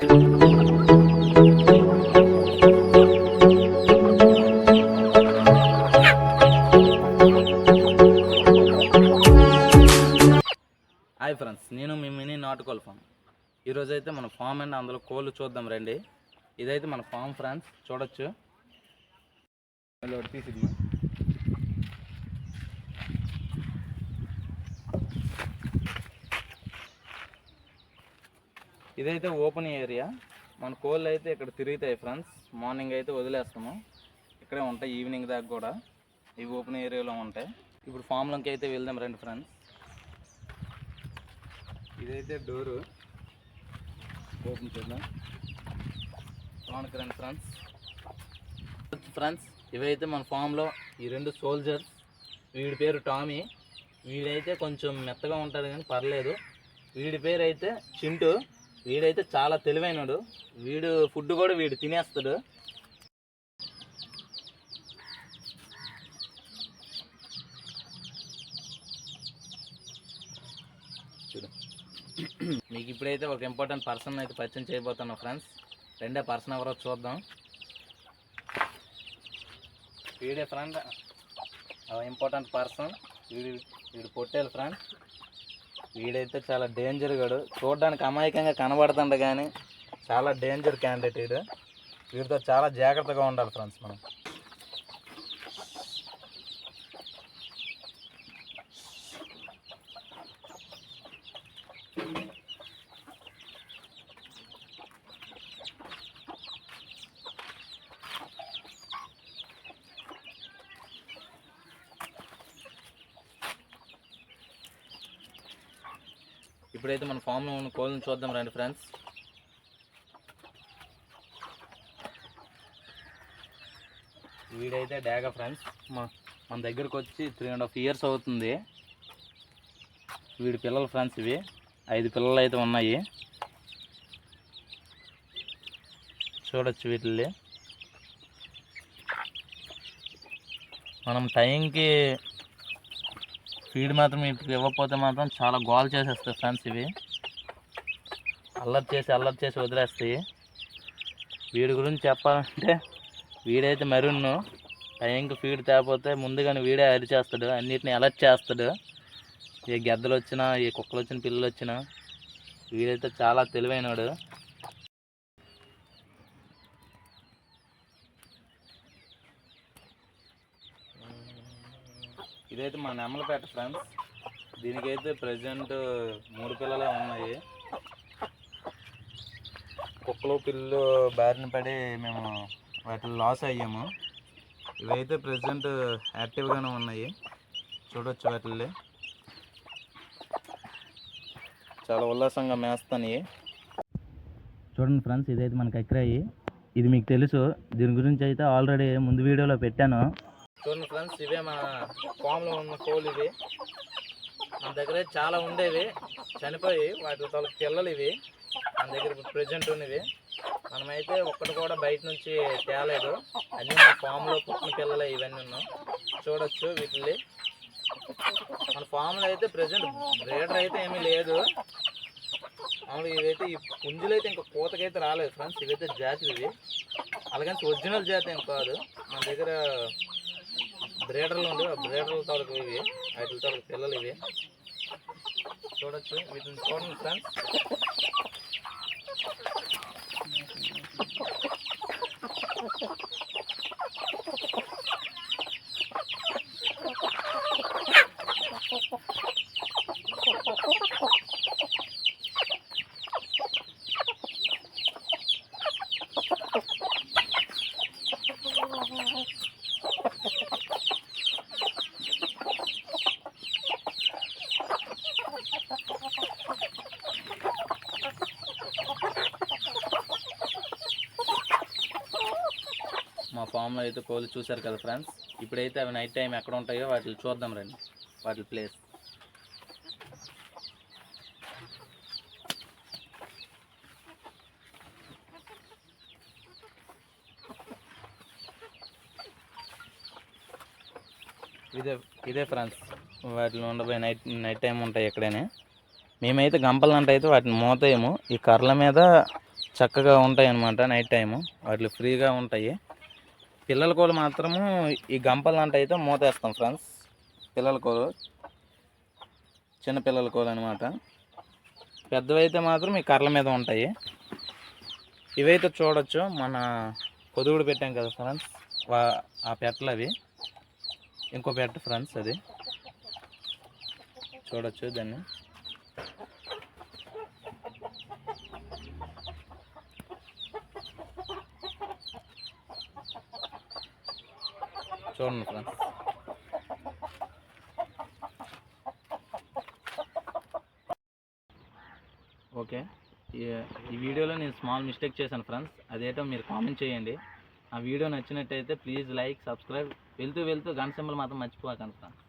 Hi friends నేను మీ mini నాటుకోల్ form ఈరోజు అయితే మన ఫామ్ అండ్ అందులో కోళ్ళు చూద్దాం రండి ఇదైతే మన ఫామ్ ఫ్రెండ్స్ చూడొచ్చు మళ్ళీ తీసిద్దాం. ఇదైతే ఓపెన్ ఏరియా. మన కోళ్ళు అయితే ఇక్కడ తిరుగుతాయి ఫ్రెండ్స్. మార్నింగ్ అయితే వదిలేస్తాము ఇక్కడే ఉంటాయి ఈవినింగ్ దాకా కూడా. ఇవి ఓపెన్ ఏరియాలో ఉంటాయి. ఇప్పుడు ఫామ్లోకి అయితే వెళ్దాం రండి ఫ్రెండ్స్. ఇదైతే డోరు. ఓపెన్ చేద్దాం. లోనికి రండి ఫ్రెండ్స్. ఫ్రెండ్స్ ఇవైతే మన ఫామ్లో ఈ రెండు సోల్జర్స్ వీడి పేరు టామీ. వీడైతే కొంచెం మెత్తగా ఉంటాడు కానీ పర్లేదు. వీడి పేరు అయితే చింటూ. వీడైతే చాలా తెలివైనడు. వీడు ఫుడ్ కూడా వీడు తినేస్తాడు. చూడు. మీకు ఇప్పుడైతే ఒక ఇంపార్టెంట్ పర్సన్ అయితే పరిచయం చేయబోతున్నాం ఫ్రెండ్స్ రెండే పర్సన్ ఎవరో చూద్దాం. వీడే ఫ్రెండ్ ఇంపార్టెంట్ పర్సన్ వీడి వీడు పొట్టేలు ఫ్రెండ్ వీడైతే చాలా డేంజర్ గాడు. చూడడానికి అమాయకంగా కనబడుతుండ కానీ చాలా డేంజర్ క్యాండిడేట్ వీడు వీడితో చాలా జాగ్రత్తగా ఉండాలి ఫ్రెండ్స్ మనం. ఇప్పుడైతే మన ఫామ్లో ఉన్న కోళ్ళని చూద్దాం రండి ఫ్రెండ్స్. వీడైతే డేగా ఫ్రెండ్స్. మా మన దగ్గరకు వచ్చి త్రీ అండ్ హాఫ్ ఇయర్స్ అవుతుంది. వీడి పిల్లలు ఫ్రెండ్స్ ఇవి. ఐదు పిల్లలు అయితే ఉన్నాయి. చూడొచ్చు వీటిల్ని. మనం టైంకి ఫీడ్ మాత్రం వీటికి ఇవ్వకపోతే మాత్రం చాలా గోల్ చేసేస్తాయి ఫ్రెండ్స్ ఇవి. అల్లరి చేసి అల్లరి చేసి వదిలేస్తాయి. వీడి గురించి చెప్పాలంటే వీడైతే మరున్ను. టైంకి ఫీడ్ తేకపోతే ముందుగానే వీడే అరిచేస్తాడు అన్నిటిని అలర్ట్ చేస్తాడు. ఏ గెద్దలు వచ్చినా ఏ కుక్కలు వచ్చిన పిల్లలు వచ్చినా వీడైతే చాలా తెలివైనడు ఇదైతే మా నెమ్మలపేట ఫ్రెండ్స్. దీనికైతే ప్రజెంట్ మూడు పిల్లలే ఉన్నాయి. కుక్కలు పిల్లలు బారిన పడి మేము వాటిని లాస్ అయ్యాము. ఇవైతే ప్రజెంట్ యాక్టివ్గానే ఉన్నాయి. చూడొచ్చు వాటిల్ని. చాలా ఉల్లాసంగా మేస్తాయి చూడండి ఫ్రెండ్స్ ఇదైతే మనకి ఎక్కరాయి ఇది మీకు తెలుసు. దీని గురించి అయితే ఆల్రెడీ ముందు వీడియోలో పెట్టాను. చూడండి ఫ్రెండ్స్ ఇవే మన ఫామ్లో ఉన్న కోళ్ళు ఇవి. మన దగ్గర అయితే చాలా ఉండేవి చనిపోయి వాటి తల పిల్లలు ఇవి. మన దగ్గర ప్రజెంట్ ఉన్నవి. మనమైతే ఒక్కటి కూడా బయట నుంచి తేలేదు. అన్నీ మన ఫామ్లో పుట్టిన పిల్లలే ఇవన్నీ ఉన్నాం. చూడొచ్చు వీటిని మన ఫామ్లో అయితే ప్రజెంట్ బ్రేడర్ అయితే ఏమీ లేదు. మామూలుగా ఇవైతే ఈ పుంజులు అయితే ఇంకా కోతకైతే రాలేదు ఫ్రెండ్స్. ఇవైతే జాతి ఇవి అలాగని ఒరిజినల్ జాతి ఏం కాదు. మన దగ్గర బ్రేడర్లు ఉండి ఆ బ్రేడర్ల తాలూకు ఇవి వాటి తాలూకు పిల్లలు ఇవి. చూడొచ్చు వీటిని చూడండి ఫ్రెండ్స్. మా ఫామ్లో అయితే కోళ్ళు చూశారు కదా ఫ్రెండ్స్? ఇప్పుడైతే అవి నైట్ టైం ఎక్కడ ఉంటాయో వాటిని చూద్దాం రండి. వాటి ప్లేస్. ఇదే ఇదే ఫ్రెండ్స్ వాటిలో ఉండబోయే నైట్ నైట్ టైం ఉంటాయి ఎక్కడైనా. మేమైతే గంపలంటే అయితే వాటిని మోతాయేమో. ఈ కర్రల మీద చక్కగా ఉంటాయి అన్నమాట నైట్ టైము. వాటిలో ఫ్రీగా ఉంటాయి. పిల్లల కోళ్ళు మాత్రము ఈ గంపల లాంటి అయితే మూతేస్తాం ఫ్రెండ్స్ పిల్లల కోలు. చిన్న పిల్లల కోలు అనమాట పెద్దవైతే మాత్రం ఈ కర్రల మీద ఉంటాయి. ఇవైతే చూడొచ్చు. మన పొదుగుడు పెట్టాం కదా ఫ్రెండ్స్ వా ఆ పెట్టలు అవి. ఇంకో పెట్ట ఫ్రెండ్స్ అది. చూడొచ్చు దాన్ని. చూడండి ఫ్రెండ్స్. ఓకే. ఈ ఈ వీడియోలో నేను స్మాల్ మిస్టేక్ చేశాను ఫ్రెండ్స్. అదేటో మీరు కామెంట్ చేయండి. ఆ వీడియో నచ్చినట్టయితే ప్లీజ్ లైక్ సబ్స్క్రైబ్. వెళ్తూ వెళ్తూ గన్ సింబల్ మాత్రం మర్చిపోకండి ఫ్రెండ్స్.